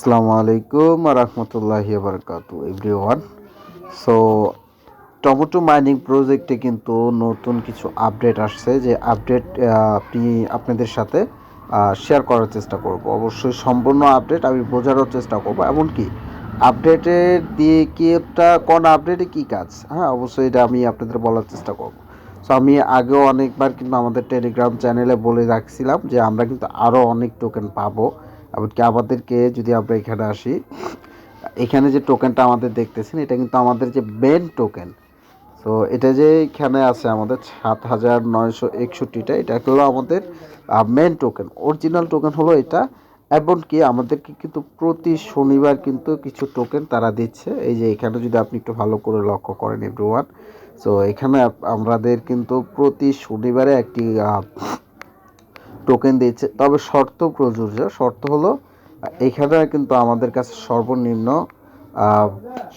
আসসালামু আলাইকুম রহমতুল্লাহি বারকাতু, এভরিওয়ান। সো টমেটো মাইনিং প্রজেক্টে কিন্তু নতুন কিছু আপডেট আসছে যে আপডেট আপনি, আপনাদের সাথে শেয়ার করার চেষ্টা করব। অবশ্যই সম্পূর্ণ আপডেট আমি বোঝানোর চেষ্টা করব। এমনকি আপডেটের দিয়ে কি একটা, কোন আপডেটে কি কাজ? হ্যাঁ অবশ্যই এটা আমি আপনাদের বলার চেষ্টা করব। সো আমি আগেও অনেকবার কিন্তু আমাদের টেলিগ্রাম চ্যানেলে বলে রাখছিলাম যে আমরা কিন্তু আরও অনেক টোকেন পাবো। এমনকি আমাদেরকে যদি আমরা এখানে আসি, এখানে যে টোকেনটা আমাদের দেখতেছেন, এটা কিন্তু আমাদের যে মেন টোকেন তো এটা যে এখানে আছে আমাদের সাত হাজার নয়শো একষট্টিটা, এটা হলো আমাদের মেন টোকেন অরিজিনাল টোকেন হলো এটা, এমনকি আমাদেরকে কিন্তু প্রতি শনিবার কিন্তু কিছু টোকেন তারা দিচ্ছে। এই যে এখানে যদি আপনি একটু ভালো করে লক্ষ্য করেন এভরিওয়ান সো এখানে আমাদের কিন্তু প্রতি শনিবারে একটি টোকেন দিচ্ছে তবে শর্ত প্রযোজ্য শর্ত হলো এখানে কিন্তু আমাদের কাছে সর্বনিম্ন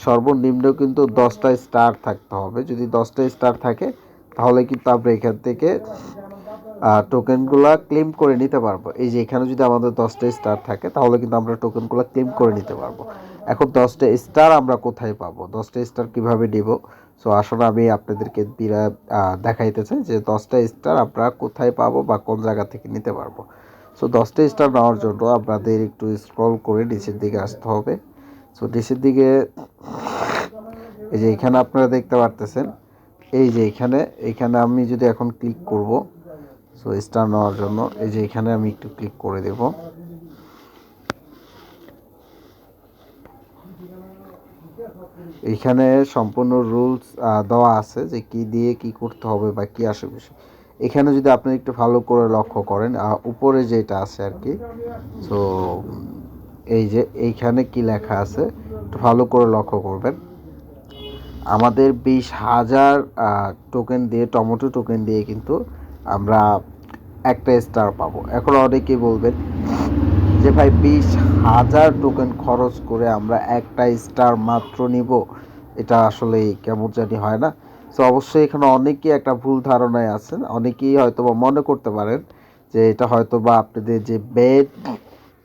সর্বনিম্ন কিন্তু দশটা স্টার থাকতে হবে। যদি দশটা স্টার থাকে, তাহলে কিন্তু আমরা এখান থেকে টোকেনগুলো ক্লেম করে নিতে পারব। এই যে এখানে যদি আমাদের দশটা স্টার থাকে, তাহলে কিন্তু আমরা টোকেনগুলো ক্লেম করে নিতে পারব। এখন দশটা স্টার আমরা কোথায় পাবো? দশটা স্টার কীভাবে নিব? সো আসলে আমি আপনাদেরকে বিরা দেখাইতে চাই যে দশটা স্টার আমরা কোথায় পাবো বা কোন জায়গা থেকে নিতে পারব। সো দশটা স্টার নেওয়ার জন্য আপনাদের একটু স্ক্রল করে নিচের দিকে আসতে হবে। সো নিচের দিকে, এই যে এখানে আপনারা দেখতে পারতেছেন, এই যে এখানে এখানে আমি যদি এখন ক্লিক করব সো স্টার নেওয়ার জন্য, এই যে এখানে আমি একটু ক্লিক করে দেব। এখানে সম্পূর্ণ রুলস দেওয়া আছে যে কি দিয়ে কি করতে হবে বা কি আসে বিষয় এখানে যদি আপনি একটু ভালো করে লক্ষ্য করেন উপরে যেটা আছে আর কি, তো, এই যে এইখানে কি লেখা আছে, একটু ভালো করে লক্ষ্য করবেন। আমাদের বিশ হাজার টোকেন দিয়ে, টমেটো টোকেন দিয়ে কিন্তু আমরা একটা স্টার পাবো। এখন অনেকেই বলবেন যে ভাই বিশ হাজার টোকেন খরচ করে আমরা একটা স্টার মাত্র নিব। এটা আসলে কেমন জানি হয় না। তো অবশ্যই এখানে অনেকেই একটা ভুল ধারণায় আছেন। অনেকেই হয়তো বা মনে করতে পারেন যে এটা হয়তো বা আপনাদের যে বেড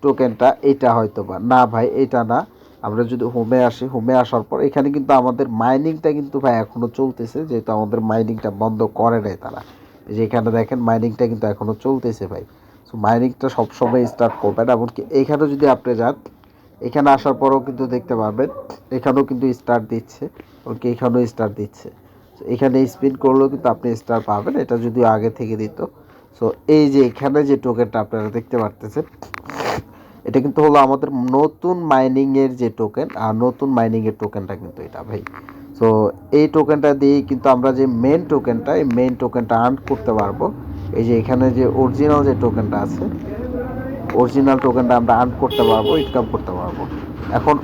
টোকেনটা এটা হয়তো বা না ভাই, এটা না। আমরা যদি হোমে আসি হোমে আসার পর এখানে কিন্তু আমাদের মাইনিংটা কিন্তু ভাই এখনও চলতেছে, যেহেতু আমাদের মাইনিংটা বন্ধ করে নাই তারা। যে এখানে দেখেন মাইনিংটা কিন্তু এখনও চলতেছে ভাই। সো মাইনিংটা সবসময় স্টার্ট করবেন এমনকি এখানে যদি আপনি যান এখানে আসার পরেও কিন্তু দেখতে পারবেন এখানেও কিন্তু স্টার দিচ্ছে এমনকি এখানেও স্টার দিচ্ছে। So, এখানে স্পিন করলেও কিন্তু আপনি স্টার পাবেন এটা যদি আগে থেকে দিত। সো এই যে এখানে যে টোকেনটা আপনারা দেখতে পারতেছেন এটা কিন্তু হলো আমাদের নতুন মাইনিংয়ের যে টোকেন আর নতুন মাইনিংয়ের টোকেনটা কিন্তু এটা ভাই। সো এই টোকেনটা দিয়ে কিন্তু আমরা যে মেন টোকেনটা এই মেন টোকেনটা আর্ন করতে পারব। এই যে এখানে যে অরিজিনাল যে টোকেনটা আছে অরিজিনাল টোকেনটা আমরা আর্ন করতে পারব ইনকাম করতে পারব। এখন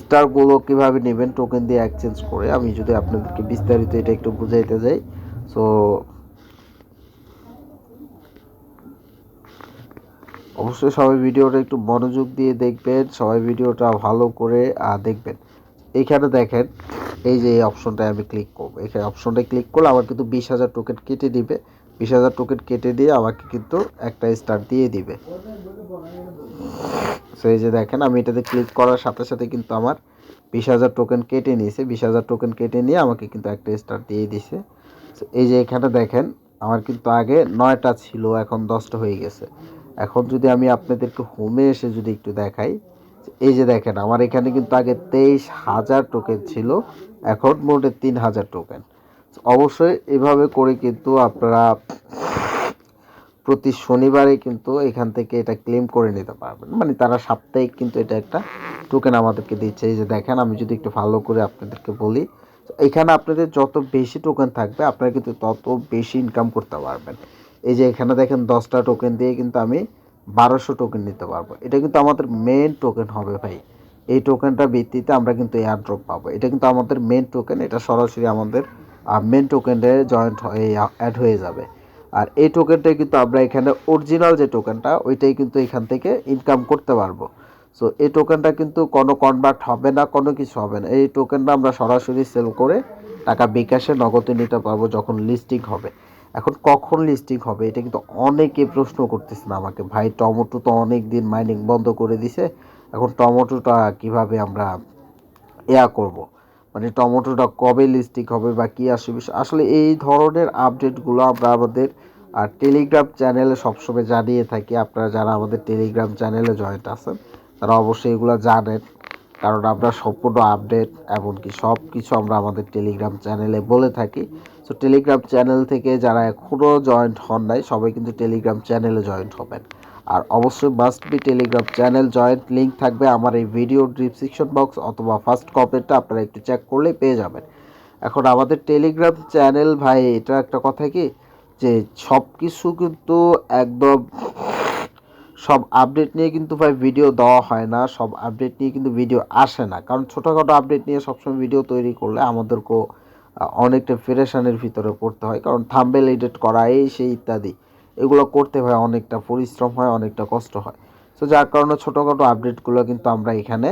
স্টারগুলো কীভাবে নেবেন টোকেন দিয়ে এক্সচেঞ্জ করে, আমি যদি আপনাদেরকে বিস্তারিত এটা একটু বুঝাইতে যাই। সো অবশ্যই সবাই ভিডিওটা একটু মনোযোগ দিয়ে দেখবেন, সবাই ভিডিওটা ভালো করে দেখবেন। এইখানে দেখেন, এই যে এই অপশনটায় আমি ক্লিক করব। এখানে অপশনটায় ক্লিক করলে আমার কিন্তু বিশ হাজার টোকেন কেটে দিবে। বিশ হাজার টোকেন কেটে দিয়ে আমাকে কিন্তু একটা স্টার দিয়ে দিবে। সো এই যে দেখেন, আমি এটাতে ক্লিক করার সাথে সাথে কিন্তু আমার বিশ হাজার টোকেন কেটে নিয়েছে। বিশ হাজার টোকেন কেটে নিয়ে আমাকে কিন্তু একটা স্টার দিয়ে দিছে। এই যে এখানে দেখেন, আমার কিন্তু আগে নয়টা ছিল, এখন দশটা হয়ে গেছে। এখন যদি আমি আপনাদেরকে হোমে এসে যদি একটু দেখাই এই যে দেখেন, আমার এখানে কিন্তু আগে তেইশ হাজার টোকেন ছিল, এখন মোটে তিন হাজার টোকেন অবশ্যই এভাবে করে কিন্তু আপনারা প্রতি শনিবারে কিন্তু এখান থেকে এটা ক্লেম করে নিতে পারবেন। মানে তারা সাপ্তাহিক কিন্তু এটা একটা টোকেন আমাদেরকে দিচ্ছে। এই যে দেখেন, আমি যদি একটু ভালো করে আপনাদেরকে বলি এখানে আপনাদের যত বেশি টোকেন থাকবে, আপনারা কিন্তু তত বেশি ইনকাম করতে পারবেন। এই যে এখানে দেখেন, দশটা টোকেন দিয়ে কিন্তু আমি বারোশো টোকেন নিতে পারব। এটা কিন্তু আমাদের মেন টোকেন হবে ভাই। এই টোকেনটা ভিত্তিতে আমরা কিন্তু এয়ার ড্রপ পাবো। এটা কিন্তু আমাদের মেন টোকেন এটা সরাসরি আমাদের মেন টোকেনে জয়েন্ট অ্যাড হয়ে যাবে। আর এই টোকেনটাই কিন্তু আমরা এখানে অরিজিনাল যে টোকেনটা ওইটাই কিন্তু এখান থেকে ইনকাম করতে পারব। সো এই টোকেনটা কিন্তু কোনো কনভার্ট হবে না, কোনো কিছু হবে না। এই টোকেনটা আমরা সরাসরি সেল করে টাকা বিকাশে নগদে নিতে পারব যখন লিস্টিং হবে। এখন কখন লিস্টিং হবে? এটা কিন্তু অনেকে প্রশ্ন করতেছেন আমাকে। ভাই, টমেটো তো অনেক দিন মাইনিং বন্ধ করে দিছে। এখন টমেটোটা কীভাবে আমরা ইয়া করব? মানে টমেটোটা কবে লিস্টিং হবে বা কী আসবে? আসলে এই ধরনের আপডেটগুলো আমরা আমাদের, আর টেলিগ্রাম চ্যানেলে সবসময় জানিয়ে থাকি। আপনারা যারা আমাদের টেলিগ্রাম চ্যানেলে জয়েন্ট আছেন, তারা অবশ্যই এগুলো জানেন। কারণ আমরা সম্পূর্ণ আপডেট এমনকি সব কিছু আমরা আমাদের টেলিগ্রাম চ্যানেলে বলে থাকি। সো টেলিগ্রাম চ্যানেল থেকে যারা এখনও জয়েন্ট হন নাই, সবাই কিন্তু টেলিগ্রাম চ্যানেলে জয়েন্ট হবেন। আর অবশ্যই must be Telegram channel joint link থাকবে আমার এই ভিডিও ডিসক্রিপশন বক্স অথবা ফার্স্ট কমেন্টটা আপনারা একটু চেক করলে পেয়ে যাবেন। এখন আমাদের টেলিগ্রাম চ্যানেল ভাই, এটা একটা কথা কি? যে সব কিছু কিন্তু একদম সব আপডেট নিয়ে কিন্তু ভাই ভিডিও দেওয়া হয় না, সব আপডেট নিয়ে কিন্তু ভিডিও আসে না। কারণ ছোটোখাটো আপডেট নিয়ে সবসময় ভিডিও তৈরি করলে আমাদেরকেও অনেকটা ফেরেশানের ভিতরে পড়তে হয়। কারণ থাম্বেল এডিট করা, এই, সেই ইত্যাদি, এগুলো করতে হয় অনেকটা পরিশ্রম হয়, অনেকটা কষ্ট হয়। তো যার কারণে ছোটোখাটো আপডেটগুলো কিন্তু আমরা এখানে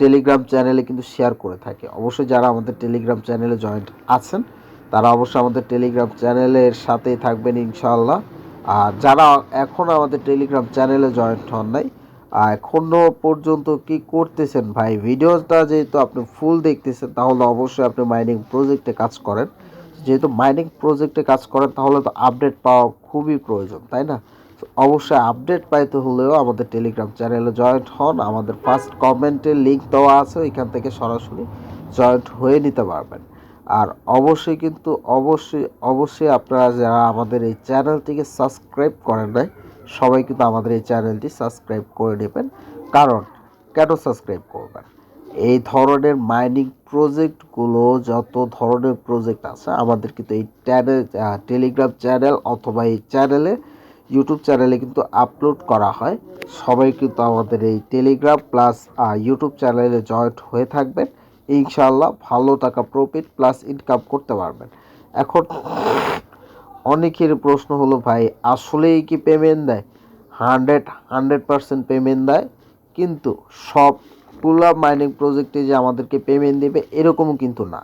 টেলিগ্রাম চ্যানেলে কিন্তু শেয়ার করে থাকি। অবশ্যই যারা আমাদের টেলিগ্রাম চ্যানেলে জয়েন্ট আছেন, তারা অবশ্যই আমাদের টেলিগ্রাম চ্যানেলের সাথেই থাকবেন ইনশাআল্লাহ। আর যারা এখন আমাদের টেলিগ্রাম চ্যানেলে জয়েন্ট হন নাই এখনও পর্যন্ত কি করতেছেন ভাই? ভিডিওটা যেহেতু আপনি ফুল দেখতেছেন, তাহলে অবশ্যই আপনি মাইনিং প্রজেক্টে কাজ করেন। যেহেতু মাইনিং প্রজেক্টে কাজ করেন, তাহলে তো আপডেট পাওয়া খুবই প্রয়োজন, তাই না? অবশ্যই আপডেট পাইতে হলেও আমাদের টেলিগ্রাম চ্যানেলে জয়েন্ট হন। আমাদের ফার্স্ট কমেন্টের লিঙ্ক দেওয়া আছে, ওইখান থেকে সরাসরি জয়েন্ট হয়ে নিতে পারবেন। আর অবশ্যই কিন্তু অবশ্যই অবশ্যই আপনারা যারা আমাদের এই চ্যানেলটিকে সাবস্ক্রাইব করেন নাই, সবাই কিন্তু আমাদের এই চ্যানেলটি সাবস্ক্রাইব করে নেবেন। কারণ কেন সাবস্ক্রাইব করবেন? এই ধরনের মাইনিং প্রজেক্টগুলো যত ধরনের প্রজেক্ট আছে, আমাদের কিন্তু এই চ্যানেল টেলিগ্রাম চ্যানেল অথবা এই চ্যানেলে ইউটিউব চ্যানেলে কিন্তু আপলোড করা হয়। সবাই কিন্তু আমাদের এই টেলিগ্রাম প্লাস ইউটিউব চ্যানেলে জয়েন্ট হয়ে থাকবেন। ইনশাল্লাহ ভালো টাকা প্রফিট প্লাস ইনকাম করতে পারবেন। এখন অনেকের প্রশ্ন হলো, ভাই, আসলেই কি পেমেন্ট দেয়? হান্ড্রেড হান্ড্রেড পারসেন্ট পেমেন্ট দেয়, কিন্তু সবগুলো মাইনিং প্রজেক্টে যে আমাদেরকে পেমেন্ট দেবে, এরকমও কিন্তু না।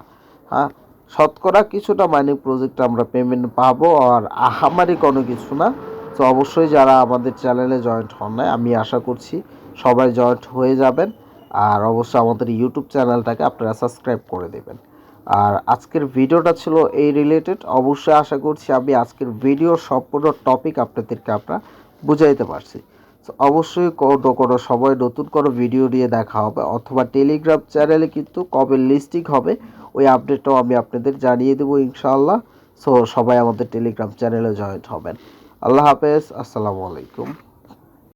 হ্যাঁ শতকরা কিছুটা মাইনিং প্রজেক্টে আমরা পেমেন্ট পাবো আর আহামারি কোনো কিছু না। তো অবশ্যই যারা আমাদের চ্যানেলে জয়েন্ট হন নাই, আমি আশা করছি সবাই জয়েন্ট হয়ে যাবেন। আর অবশ্যই আমাদের ইউটিউব চ্যানেলটাকে আপনারা সাবস্ক্রাইব করে দেবেন। আর আজকের ভিডিওটা ছিল এই রিলেটেড অবশ্যই আশা করছি আমি আজকের ভিডিওর সম্পূর্ণ টপিক আপনাদেরকে আমরা বুঝাইতে পারছি। অবশ্যই কোনো কোনো সময় নতুন কোনো ভিডিও নিয়ে দেখা হবে অথবা টেলিগ্রাম চ্যানেলে কিন্তু কবে লিস্টিং হবে। ওই আপডেটটাও আমি আপনাদের জানিয়ে দেবো ইনশাআল্লাহ। সো সবাই আমাদের টেলিগ্রাম চ্যানেলে জয়েন্ট হবেন। আল্লাহ হাফেজ, আসসালামু আলাইকুম।